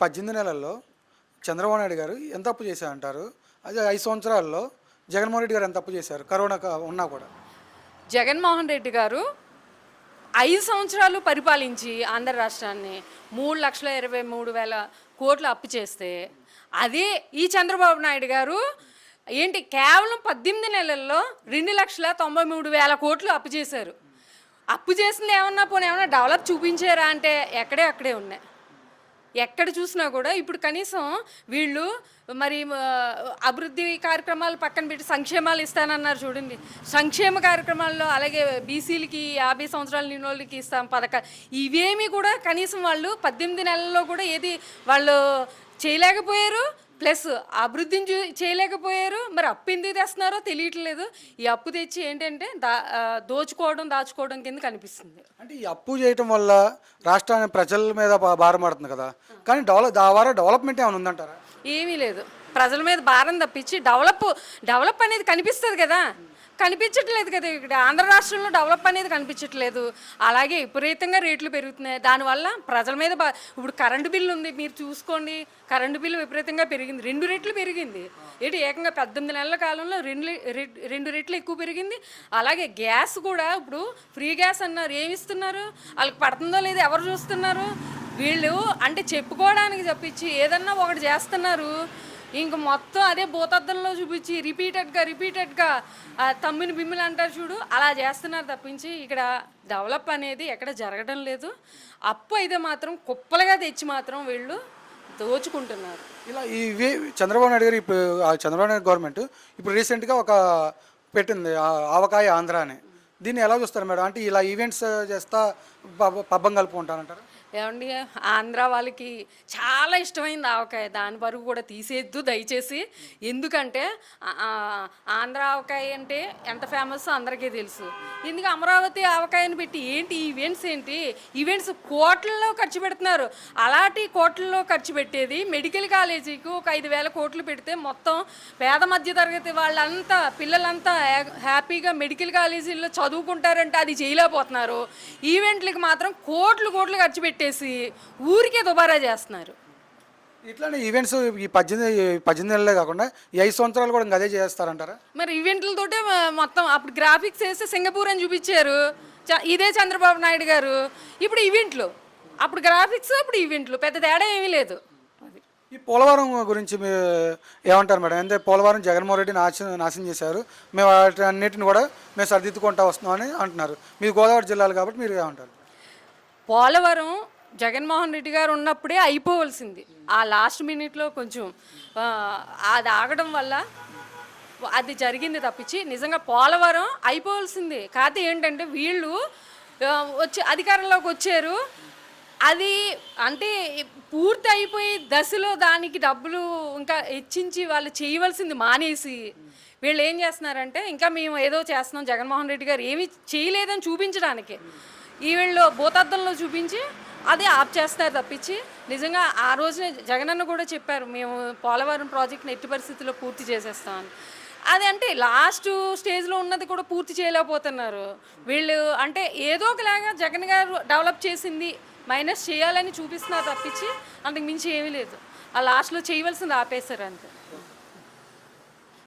పద్దెనిమిది నెలల్లో చంద్రబాబు నాయుడు గారు ఎంత అప్పు చేశారంటారు? అదే ఐదు సంవత్సరాల్లో జగన్మోహన్ రెడ్డి గారు ఎంత అప్పు చేశారు? కరోనా ఉన్నా కూడా. జగన్మోహన్ రెడ్డి గారు ఐదు సంవత్సరాలు పరిపాలించి ఆంధ్ర రాష్ట్రాన్ని మూడు లక్షల ఇరవై మూడు వేల కోట్లు అప్పు చేస్తే అదే ఈ చంద్రబాబు నాయుడు గారు ఏంటి కేవలం పద్దెనిమిది నెలల్లో రెండు లక్షల తొంభై మూడు వేల కోట్లు అప్పు చేశారు. అప్పు చేసింది ఏమన్నా పోనీ ఏమన్నా డెవలప్ చూపించారా అంటే ఎక్కడే అక్కడే ఉన్నాయి. ఎక్కడ చూసినా కూడా ఇప్పుడు కనీసం వీళ్ళు మరి అభివృద్ధి కార్యక్రమాలు పక్కన పెట్టి సంక్షేమాలు ఇస్తానన్నారు చూడండి. సంక్షేమ కార్యక్రమాల్లో అలాగే బీసీలకి యాభై సంవత్సరాల నిన్నోళ్ళకి ఇస్తాం పథక ఇవేమీ కూడా కనీసం వాళ్ళు పద్దెనిమిది నెలల్లో కూడా ఏది వాళ్ళు చేయలేకపోయారు. ప్లస్ అభివృద్ధిని చూ చేయలేకపోయారు. మరి అప్పు ఎందుకు తెస్తున్నారో తెలియట్లేదు. ఈ అప్పు తెచ్చి ఏంటంటే దా దోచుకోవడం దాచుకోవడం కింద కనిపిస్తుంది. అంటే ఈ అప్పు చేయటం వల్ల రాష్ట్రాన్ని ప్రజల మీద భారం పడుతుంది కదా. కానీ డెవలప్ ద్వారా డెవలప్మెంట్ ఏమైనా ఉందంటారా? ఏమీ లేదు. ప్రజల మీద భారం తప్పించి డెవలప్ డెవలప్ అనేది కనిపిస్తుంది కదా. కనిపించట్లేదు కదా ఇక్కడ. ఆంధ్ర రాష్ట్రంలో డెవలప్ అనేది కనిపించట్లేదు. అలాగే విపరీతంగా రేట్లు పెరుగుతున్నాయి. దానివల్ల ప్రజల మీద బా ఇప్పుడు కరెంటు బిల్లు ఉంది. మీరు చూసుకోండి. కరెంటు బిల్లు విపరీతంగా పెరిగింది. రెండు రెట్లు పెరిగింది. ఏంటి ఏకంగా పద్దెనిమిది నెలల కాలంలో రెండు రెండు రెట్లు ఎక్కువ పెరిగింది. అలాగే గ్యాస్ కూడా ఇప్పుడు ఫ్రీ గ్యాస్ అన్నారు. ఏమి ఇస్తున్నారు? వాళ్ళకి పడుతుందో లేదో ఎవరు చూస్తున్నారు? వీళ్ళు అంటే చెప్పుకోవడానికి చెప్పించి ఏదన్నా ఒకటి చేస్తున్నారు. ఇంక మొత్తం అదే భూతద్దంలో చూపించి రిపీటెడ్గా రిపీటెడ్గా తమ్మిని బిమ్మిలు అంటారు చూడు అలా చేస్తున్నారు తప్పించి ఇక్కడ డెవలప్ అనేది ఎక్కడ జరగడం లేదు. అప్పు అయితే మాత్రం కుప్పలుగా తెచ్చి మాత్రం వీళ్ళు దోచుకుంటున్నారు. ఇలా ఇవి చంద్రబాబు నాయుడు గారు ఇప్పుడు చంద్రబాబు నాయుడు గవర్నమెంట్ ఇప్పుడు రీసెంట్గా ఒక పెట్టింది ఆవకాయ ఆంధ్ర అని దీన్ని ఎలా చూస్తారు మేడం? అంటే ఇలా ఈవెంట్స్ చేస్తా పబ్బం కలుపుకుంటానంటారు? ఏమండి ఆంధ్ర వాళ్ళకి చాలా ఇష్టమైంది ఆవకాయ. దాని వరకు కూడా తీసేద్దు దయచేసి. ఎందుకంటే ఆంధ్ర ఆవకాయ అంటే ఎంత ఫేమస్ అందరికీ తెలుసు. ఎందుకు అమరావతి ఆవకాయని పెట్టి ఏంటి ఈవెంట్స్ ఏంటి? ఈవెంట్స్ కోట్లలో ఖర్చు పెడుతున్నారు. అలాంటి కోట్లలో ఖర్చు పెట్టేది మెడికల్ కాలేజీకి ఒక ఐదు వేల కోట్లు పెడితే మొత్తం పేద మధ్య తరగతి వాళ్ళంతా పిల్లలంతా హ్యాపీగా మెడికల్ కాలేజీల్లో చదువుకుంటారంటే అది చేయలేకపోతున్నారు. ఈవెంట్లకి మాత్రం కోట్లు కోట్లు ఖర్చు పెట్టేసి ఊరికే దుబారా చేస్తున్నారు. ఇట్లానే ఈవెంట్స్ ఈ పద్దెనిమిది పద్దెనిమిది నెలలే కాకుండా ఈ ఐదు సంవత్సరాలు కూడా అదే చేస్తారంటారా? మరి ఈవెంట్లతోటే మ- మొత్తం అప్పుడు గ్రాఫిక్స్ వేస్తే సింగపూర్ అని చూపించారు. ఇదే చంద్రబాబు నాయుడు గారు. ఇప్పుడు ఈవెంట్లు. అప్పుడు గ్రాఫిక్స్ అప్పుడు ఈవెంట్లు. పెద్ద తేడా ఏమీ లేదు. ఈ పోలవరం గురించి ఏమంటారు మేడం? అంటే పోలవరం జగన్మోహన్ రెడ్డి నాశనం నాశనం చేశారు. మేము వాటి అన్నిటిని కూడా మేము సరిదిద్దుకుంటా వస్తున్నామని అంటున్నారు. మీరు గోదావరి జిల్లాలు కాబట్టి మీరు ఏమంటారు? పోలవరం జగన్మోహన్ రెడ్డి గారు ఉన్నప్పుడే అయిపోవలసింది. ఆ లాస్ట్ మినిట్లో కొంచెం అది ఆగడం వల్ల అది జరిగింది తప్పించి నిజంగా పోలవరం అయిపోవలసింది. కాకపోతే ఏంటంటే వీళ్ళు వచ్చి అధికారంలోకి వచ్చారు. అది అంటే పూర్తి అయిపోయి దశలో దానికి డబ్బులు ఇంకా హెచ్చించి వాళ్ళు చేయవలసింది మానేసి వీళ్ళు ఏం చేస్తున్నారంటే ఇంకా మేము ఏదో చేస్తున్నాం జగన్మోహన్ రెడ్డి గారు ఏమీ చేయలేదని చూపించడానికి. ఈ వీళ్ళు భూతద్దంలో చూపించి అదే ఆప్ చేస్తారు తప్పించి నిజంగా ఆ రోజునే జగనన్న కూడా చెప్పారు మేము పోలవరం ప్రాజెక్ట్ని ఎట్టి పరిస్థితుల్లో పూర్తి చేసేస్తామని అది అంటే లాస్ట్ స్టేజ్లో ఉన్నది కూడా పూర్తి చేయలేకపోతున్నారు. వీళ్ళు అంటే ఏదో ఒకలాగా జగన్ గారు డెవలప్ చేసింది మైనస్ చేయాలని చూపిస్తున్నారు తప్పించి అంతకు మించి ఏమీ లేదు. ఆ లాస్ట్లో చేయవలసింది ఆపేశారు అంతే.